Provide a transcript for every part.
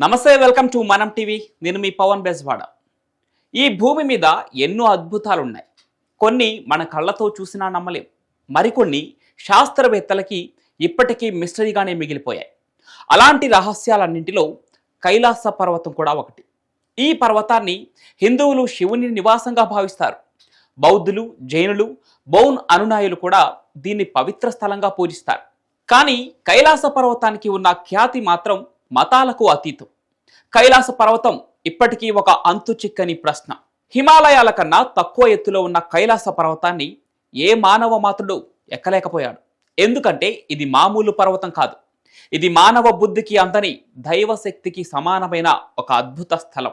నమస్తే welcome to మనం TV. నేను మీ పవన్ బెజ్వాడ. ఈ భూమి మీద ఎన్నో అద్భుతాలు ఉన్నాయి కొన్ని మన కళ్ళతో చూసినా నమ్మలేం. మరికొన్ని శాస్త్రవేత్తలకి ఇప్పటికీ మిస్టరీగానే మిగిలిపోయాయి. అలాంటి రహస్యాలన్నింటిలో కైలాస పర్వతం కూడా ఒకటి. ఈ పర్వతాన్ని హిందువులు శివుని నివాసంగా భావిస్తారు. బౌద్ధులు జైనులు బౌన్ అనునాయులు కూడా దీన్ని పవిత్ర స్థలంగా పూజిస్తారు. కానీ కైలాస పర్వతానికి ఉన్న ఖ్యాతి మాత్రం మతాలకు అతీతం. కైలాస పర్వతం ఇప్పటికీ ఒక అంతు చిక్కని ప్రశ్న. హిమాలయాల కన్నా తక్కువ ఎత్తులో ఉన్న కైలాస పర్వతాన్ని ఏ మానవ మాతృడు ఎక్కలేకపోయాడు. ఎందుకంటే ఇది మామూలు పర్వతం కాదు. ఇది మానవ బుద్ధికి అందని దైవశక్తికి సమానమైన ఒక అద్భుత స్థలం.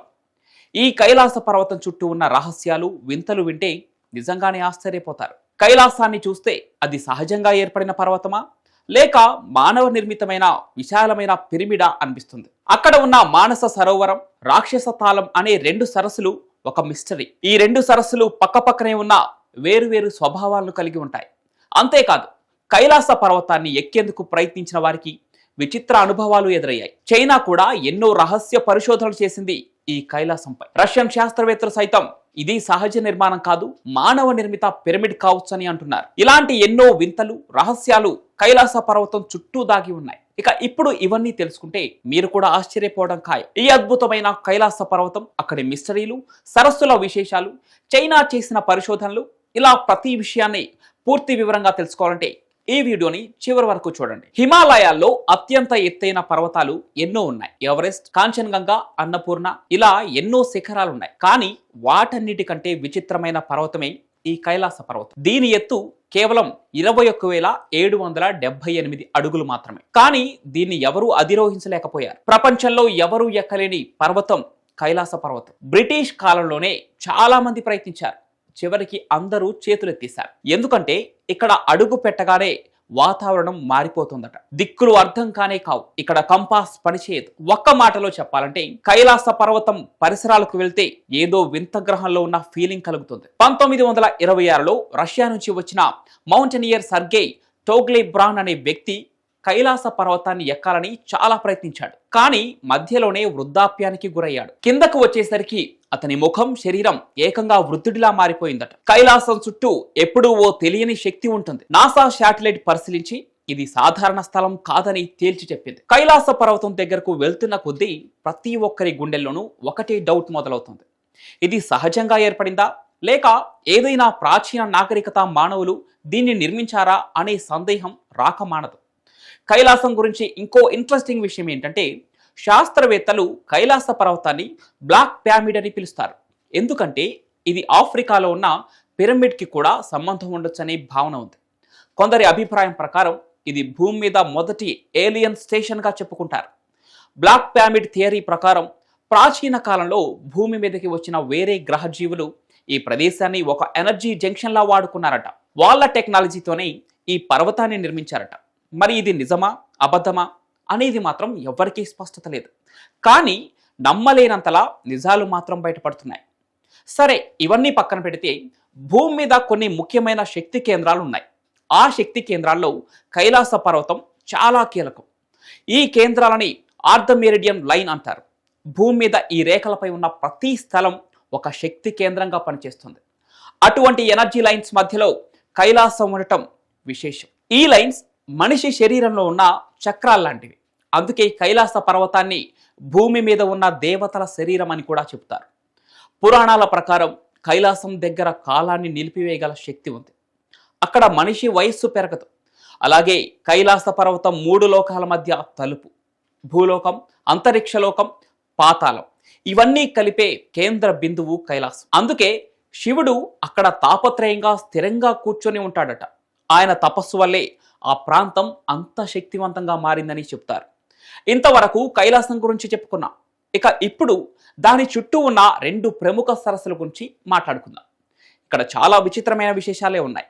ఈ కైలాస పర్వతం చుట్టూ ఉన్న రహస్యాలు వింతలు వింటే నిజంగానే ఆశ్చర్యపోతారు. కైలాసాన్ని చూస్తే అది సహజంగా ఏర్పడిన పర్వతమా? లేక మానవ నిర్మితమైన విశాలమైన పిరిమిడా అనిపిస్తుంది. అక్కడ ఉన్న మానస సరోవరం రాక్షస తాళం అనే రెండు సరస్సులు ఒక మిస్టరీ ఈ రెండు సరస్సులు పక్కపక్కనే ఉన్న వేరువేరు స్వభావాలను కలిగి ఉంటాయి. అంతేకాదు కైలాస పర్వతాన్ని ఎక్కేందుకు ప్రయత్నించిన వారికి విచిత్ర అనుభవాలు ఎదురయ్యాయి. చైనా కూడా ఎన్నో రహస్య పరిశోధనలు చేసింది ఈ కైలాసంపై. రష్యన్ శాస్త్రవేత్తలు సైతం ఇది సహజ నిర్మాణం కాదు మానవ నిర్మిత పిరమిడ్ కావచ్చని అంటున్నారు. ఇలాంటి ఎన్నో వింతలు రహస్యాలు కైలాస పర్వతం చుట్టూ దాగి ఉన్నాయి. ఇక ఇప్పుడు ఇవన్నీ తెలుసుకుంటే మీరు కూడా ఆశ్చర్యపోవడం ఖాయం. ఈ అద్భుతమైన కైలాస పర్వతం అక్కడి మిస్టరీలు సరస్సుల విశేషాలు చైనా చేసిన పరిశోధనలు ఇలా ప్రతి విషయాన్ని పూర్తి వివరంగా తెలుసుకోవాలంటే ఈ వీడియోని చివరి వరకు చూడండి. హిమాలయాల్లో అత్యంత ఎత్తైన పర్వతాలు ఎన్నో ఉన్నాయి. ఎవరెస్ట్ కాంచన్గంగా అన్నపూర్ణ ఇలా ఎన్నో శిఖరాలు ఉన్నాయి కానీ వాటన్నిటికంటే విచిత్రమైన పర్వతమే ఈ కైలాస పర్వతం. దీని ఎత్తు కేవలం ఇరవై ఒక్క వేల ఏడు వందల డెబ్బై ఎనిమిది అడుగులు మాత్రమే. కానీ దీన్ని ఎవరూ అధిరోహించలేకపోయారు. ప్రపంచంలో ఎవరూ ఎక్కలేని పర్వతం కైలాస పర్వతం. బ్రిటిష్ కాలంలోనే చాలా మంది ప్రయత్నించారు. చివరికి అందరూ చేతులెత్తేశారు. ఎందుకంటే ఇక్కడ అడుగు పెట్టగానే వాతావరణం మారిపోతుందట. దిక్కులు అర్థం కానే కావు. ఇక్కడ కంపాస్ పనిచేయదు ఒక్క మాటలో చెప్పాలంటే కైలాస పర్వతం పరిసరాలకు వెళ్తే ఏదో వింత గ్రహంలో ఉన్న ఫీలింగ్ కలుగుతుంది. పంతొమ్మిది వందల ఇరవై ఆరులో రష్యా నుంచి వచ్చిన మౌంటనియర్ సర్గేయ్ టోగ్లే బ్రాన్ అనే వ్యక్తి కైలాస పర్వతాన్ని ఎక్కాలని చాలా ప్రయత్నించాడు. కానీ మధ్యలోనే వృద్ధాప్యానికి గురయ్యాడు. కిందకు వచ్చేసరికి అతని ముఖం శరీరం ఏకంగా వృద్ధుడిలా మారిపోయిందట. కైలాసం చుట్టూ ఎప్పుడూ ఓ తెలియని శక్తి ఉంటుంది. నాసా శాటిలైట్ పరిశీలించి ఇది సాధారణ స్థలం కాదని తేల్చి చెప్పింది. కైలాస పర్వతం దగ్గరకు వెళ్తున్న కొద్దీ ప్రతి ఒక్కరి గుండెల్లోనూ ఒకటే డౌట్ మొదలవుతుంది. ఇది సహజంగా ఏర్పడిందా? లేక ఏదైనా ప్రాచీన నాగరికత మానవులు దీన్ని నిర్మించారా అనే సందేహం రాకమానదు కైలాసం గురించి ఇంకో ఇంట్రెస్టింగ్ విషయం ఏంటంటే శాస్త్రవేత్తలు కైలాస పర్వతాన్ని బ్లాక్ పిరమిడ్ అని పిలుస్తారు. ఎందుకంటే ఇది ఆఫ్రికాలో ఉన్న పిరమిడ్కి కూడా సంబంధం ఉండొచ్చనే భావన ఉంది. కొందరి అభిప్రాయం ప్రకారం ఇది భూమి మీద మొదటి ఏలియన్ స్టేషన్గా చెప్పుకుంటారు. బ్లాక్ పిరమిడ్ థియరీ ప్రకారం ప్రాచీన కాలంలో భూమి మీదకి వచ్చిన వేరే గ్రహజీవులు ఈ ప్రదేశాన్ని ఒక ఎనర్జీ జంక్షన్లా వాడుకున్నారట. వాళ్ళ టెక్నాలజీతోనే ఈ పర్వతాన్ని నిర్మించారట. మరి ఇది నిజమా? అబద్ధమా? అనేది మాత్రం ఎవరికీ స్పష్టత లేదు. కానీ నమ్మలేనంతలా నిజాలు మాత్రం బయటపడుతున్నాయి. సరే ఇవన్నీ పక్కన పెడితే భూమి మీద కొన్ని ముఖ్యమైన శక్తి కేంద్రాలు ఉన్నాయి. ఆ శక్తి కేంద్రాల్లో కైలాస పర్వతం చాలా కీలకం. ఈ కేంద్రాలని ఆర్థమెరిడియం లైన్ అంటారు. భూమి మీద ఈ రేఖలపై ఉన్న ప్రతి స్థలం ఒక శక్తి కేంద్రంగా పనిచేస్తుంది. అటువంటి ఎనర్జీ లైన్స్ మధ్యలో కైలాసం ఉండటం విశేషం. ఈ లైన్స్ మనిషి శరీరంలో ఉన్న చక్రాలు లాంటివి అందుకే కైలాస పర్వతాన్ని భూమి మీద ఉన్న దేవతల శరీరం అని కూడా చెప్తారు. పురాణాల ప్రకారం కైలాసం దగ్గర కాలాన్ని నిలిపివేయగల శక్తి ఉంది. అక్కడ మనిషి వయస్సు పెరగదు. అలాగే కైలాస పర్వతం మూడు లోకాల మధ్య తలుపు భూలోకం అంతరిక్షలోకం పాతాళం. ఇవన్నీ కలిపే కేంద్ర బిందువు కైలాసం. అందుకే శివుడు అక్కడ తాపత్రయంగా స్థిరంగా కూర్చొని ఉంటాడట. ఆయన తపస్సు వల్లే ఆ ప్రాంతం అంత శక్తివంతంగా మారిందని చెప్తారు. ఇంతవరకు కైలాసం గురించి చెప్పుకున్నాం. ఇక ఇప్పుడు దాని చుట్టూ ఉన్న రెండు ప్రముఖ సరస్సుల గురించి మాట్లాడుకుందాం. ఇక్కడ చాలా విచిత్రమైన విశేషాలే ఉన్నాయి.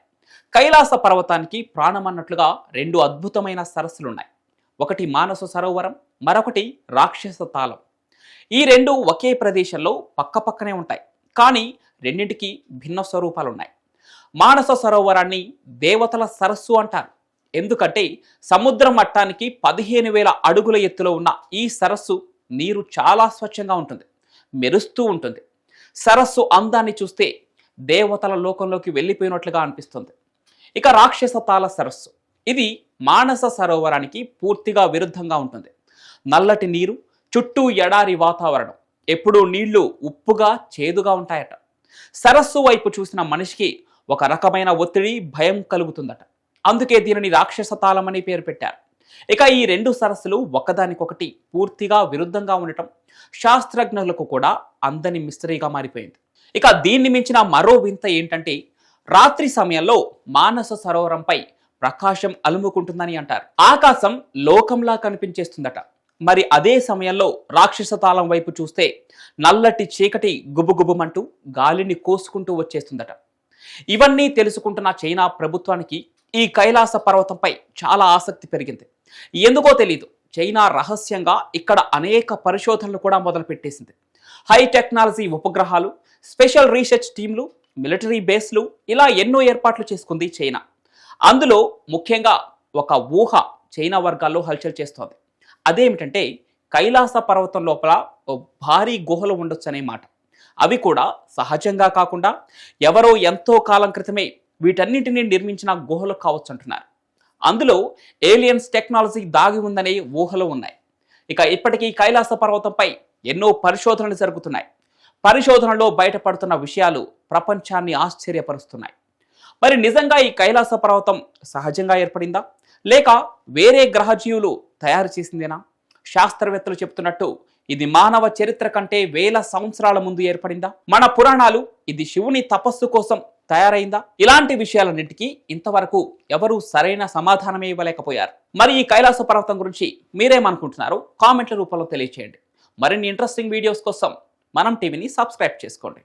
కైలాస పర్వతానికి ప్రాణం అన్నట్లుగా రెండు అద్భుతమైన సరస్సులు ఉన్నాయి. ఒకటి మానస సరోవరం మరొకటి రాక్షస తాళం. ఈ రెండు ఒకే ప్రదేశంలో పక్కపక్కనే ఉంటాయి. కానీ రెండింటికి భిన్న స్వరూపాలు ఉన్నాయి మానస సరోవరాన్ని దేవతల సరస్సు అంటారు. ఎందుకంటే సముద్ర మట్టానికి పదిహేను వేల అడుగుల ఎత్తులో ఉన్న ఈ సరస్సు నీరు చాలా స్వచ్ఛంగా ఉంటుంది మెరుస్తూ ఉంటుంది. సరస్సు అందాన్ని చూస్తే దేవతల లోకంలోకి వెళ్ళిపోయినట్లుగా అనిపిస్తుంది. ఇక రాక్షస తాల సరస్సు. ఇది మానస సరోవరానికి పూర్తిగా విరుద్ధంగా ఉంటుంది. నల్లటి నీరు చుట్టూ ఎడారి వాతావరణం ఎప్పుడూ నీళ్ళు ఉప్పుగా చేదుగా ఉంటాయట. సరస్సు వైపు చూసిన మనిషికి ఒక రకమైన ఒత్తిడి భయం కలుగుతుందట. అందుకే దీనిని రాక్షస తాళం అని పేరు పెట్టారు. ఇక ఈ రెండు సరస్సులు ఒకదానికొకటి పూర్తిగా విరుద్ధంగా ఉండటం శాస్త్రజ్ఞులకు కూడా అందని మిస్టరీగా మారిపోయింది. ఇక దీన్ని మించిన మరో వింత ఏంటంటే రాత్రి సమయంలో మానస సరోవరంపై ప్రకాశం అలుముకుంటుందని అంటారు. ఆకాశం లోకంలా కనిపించేస్తుందట. మరి అదే సమయంలో రాక్షస తాళం వైపు చూస్తే నల్లటి చీకటి గుబుగుబుమంటూ గాలిని కోసుకుంటూ వచ్చేస్తుందట. ఇవన్నీ తెలుసుకుంటున్న చైనా ప్రభుత్వానికి ఈ కైలాస పర్వతంపై చాలా ఆసక్తి పెరిగింది. ఎందుకో తెలీదు చైనా రహస్యంగా ఇక్కడ అనేక పరిశోధనలు కూడా మొదలుపెట్టేసింది. హై టెక్నాలజీ ఉపగ్రహాలు స్పెషల్ రీసెర్చ్ టీంలు మిలిటరీ బేస్లు ఇలా ఎన్నో ఏర్పాట్లు చేసుకుంది చైనా. అందులో ముఖ్యంగా ఒక ఊహ చైనా వర్గాల్లో హల్చల్ చేస్తోంది. అదేమిటంటే కైలాస పర్వతం లోపల భారీ గుహలు ఉండొచ్చనే మాట. అవి కూడా సహజంగా కాకుండా ఎవరో ఎంతో కాలం క్రితమే వీటన్నిటిని నిర్మించిన గుహలు కావచ్చు అంటున్నారు. అందులో ఏలియన్స్ టెక్నాలజీ దాగి ఉందనే ఊహలు ఉన్నాయి. ఇక ఇప్పటికీ కైలాస పర్వతంపై ఎన్నో పరిశోధనలు జరుగుతున్నాయి. పరిశోధనలో బయటపడుతున్న విషయాలు ప్రపంచాన్ని ఆశ్చర్యపరుస్తున్నాయి. మరి నిజంగా ఈ కైలాస పర్వతం సహజంగా ఏర్పడిందా? లేక వేరే గ్రహజీవులు తయారు చేసిందేనా? శాస్త్రవేత్తలు చెప్తున్నట్టు ఇది మానవ చరిత్ర కంటే వేల సంవత్సరాల ముందు ఏర్పడిందా? మన పురాణాలు ఇది శివుని తపస్సు కోసం తయారైందా? ఇలాంటి విషయాలన్నింటికీ ఇంతవరకు ఎవరూ సరైన సమాధానమే ఇవ్వలేకపోయారు. మరి ఈ కైలాస పర్వతం గురించి మీరేమనుకుంటున్నారో కామెంట్ల రూపంలో తెలియచేయండి. మరిన్ని ఇంట్రెస్టింగ్ వీడియోస్ కోసం మనం టీవీని సబ్స్క్రైబ్ చేసుకోండి.